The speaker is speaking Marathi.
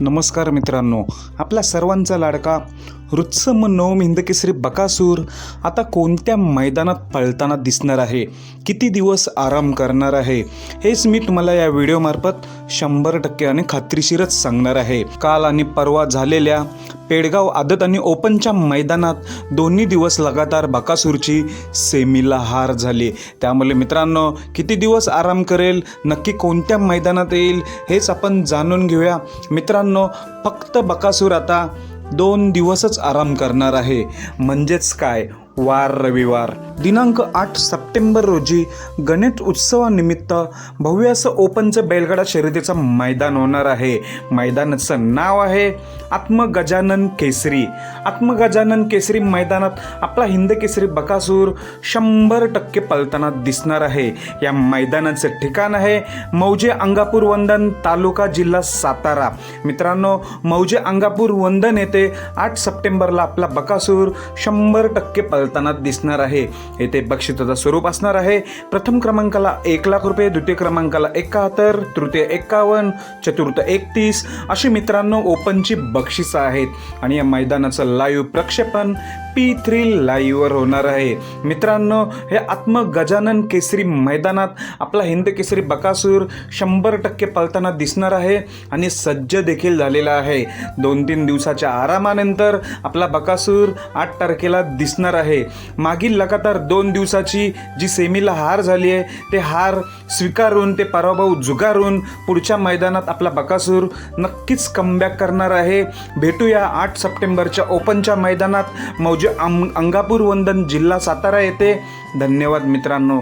नमस्कार मित्रांनो. आपल्या सर्वांचा लाडका रुत्सम नवम हिंदकेसरी बकासूर आता कोणत्या मैदानात पळताना दिसणार आहे? किती दिवस आराम करणार आहे? हेच मी तुम्हाला या व्हिडिओमार्फत शंभर टक्के आणि खात्रीशीरच सांगणार आहे. काल आणि परवा झालेल्या पेडगाव आदत आणि ओपनच्या मैदानात दोन्ही दिवस लगातार बकासूरची सेमीला हार झाली. त्यामुळे मित्रांनो किती दिवस आराम करेल? नक्की कोणत्या मैदानात येईल? हेच आपण जाणून घेऊया. मित्रांनो फक्त बकासूर आता दोन दिवसच आराम करणार आहे. म्हणजेच काय? वार रविवार. दिनांक आठ सप्टेंबर रोजी गणेश उत्सवानिमित्त भव्य असं ओपनचं बैलगाडा शर्यतीचं मैदान होणार आहे. मैदानाचं नाव आहे आत्मगजानन केसरी. आत्मगजानन केसरी मैदानात आपला हिंद केसरी बकासूर शंभर टक्के पलताना दिसणार आहे. या मैदानाचं ठिकाण आहे मौजे अंगापूर वंदन तालुका जिल्हा सातारा. मित्रांनो मौजे अंगापूर वंदन येथे आठ सप्टेंबरला आपला बकासूर शंभर टक्के पळताना दिसणार आहे. येथे बक्षिसाचं स्वरूप असणार आहे. प्रथम क्रमांकाला एक लाख रुपये द्वितीय क्रमांकाला एकाहत्तर तृतीय एक्कावन्न चतुर्थ एकतीस. अशी मित्रांनो ओपनची बक्षिसं आहेत. आणि या मैदानाचं लाईव्ह प्रक्षेपण पी थ्री लाईव्हवर होणार आहे. मित्रांनो हे आत्म गजानन केसरी मैदानात आपला हिंद केसरी बकासूर शंभर टक्के पळताना दिसणार आहे आणि सज्ज देखील झालेला आहे. दोन तीन दिवसाच्या आरामानंतर आपला बकासूर आठ तारखेला दिसणार आहे. मागील लगातार दोन दिवसाची जी सेमीला हार झाली आहे ते हार स्वीकारून ते पराभव जुगारून पुढच्या मैदानात आपला बकासूर नक्कीच कमबॅक करणार आहे. भेटूया आठ सप्टेंबरच्या ओपनच्या मैदानात. मौज अंगापूर वंदन जिल्हा सातारा येथे धन्यवाद मित्रांनो.